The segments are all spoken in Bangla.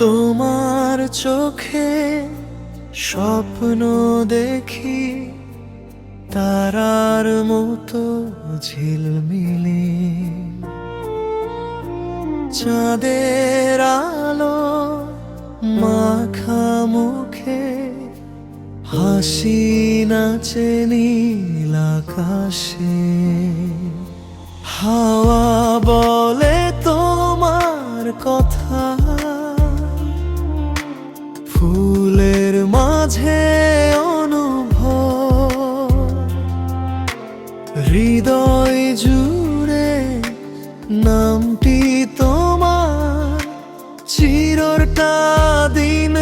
তোমার চোখে স্বপ্ন দেখি, তারার মতো ঝিলমিলি। চাঁদের আলো মাখা মুখে, হাসি নাচে নীল আকাশে। হাওয়া বলে তোমার কথা। মাঝে অনুভব হৃদয় জুড়ে নামটি তোমার চিরটা দিন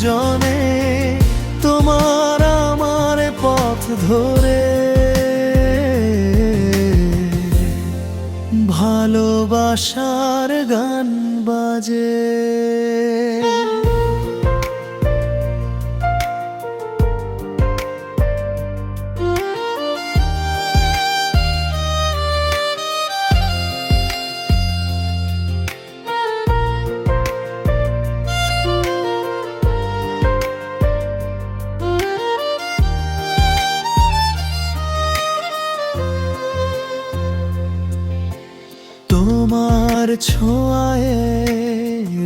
দুজনে তোমার আমার পথ ধরে। ভালোবাসার তোমার ছোঁয়ায়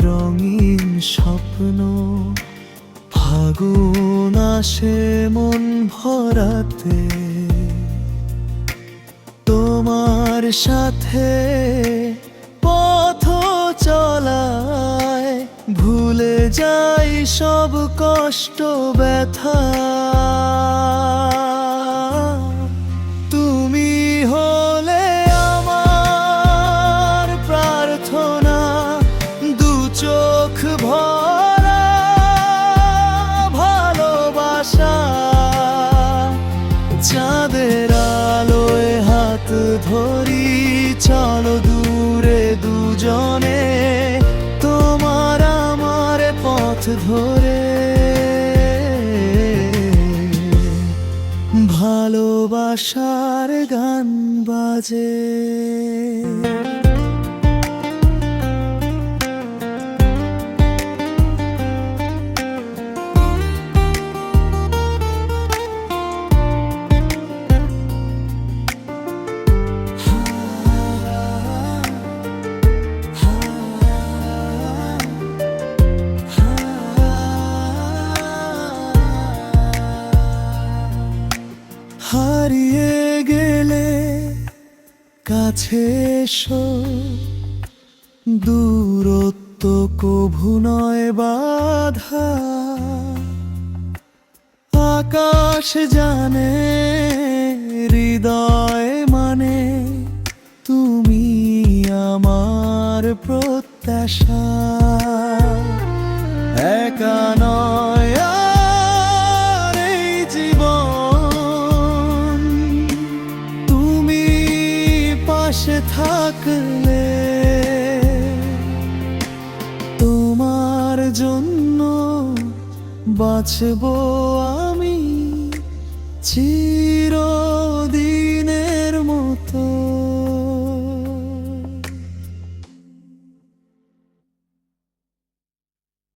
রঙিন স্বপ্ন। ফাগুন আসে মন ভরাতে। তোমার সাথে পথ চলায় ভুলে যাই সব কষ্ট ব্যথা। পথ ধরে ভালোবাসার গান বাজে। হারিয়ে গেলে কাছে এসো। দূরত্ব কভু নয় বাধা। আকাশ জানে, হৃদয় মানে তুমি আমার প্রত্যাশা। একা নয় থাকলে তোমার জন্য বাঁচব আমি চির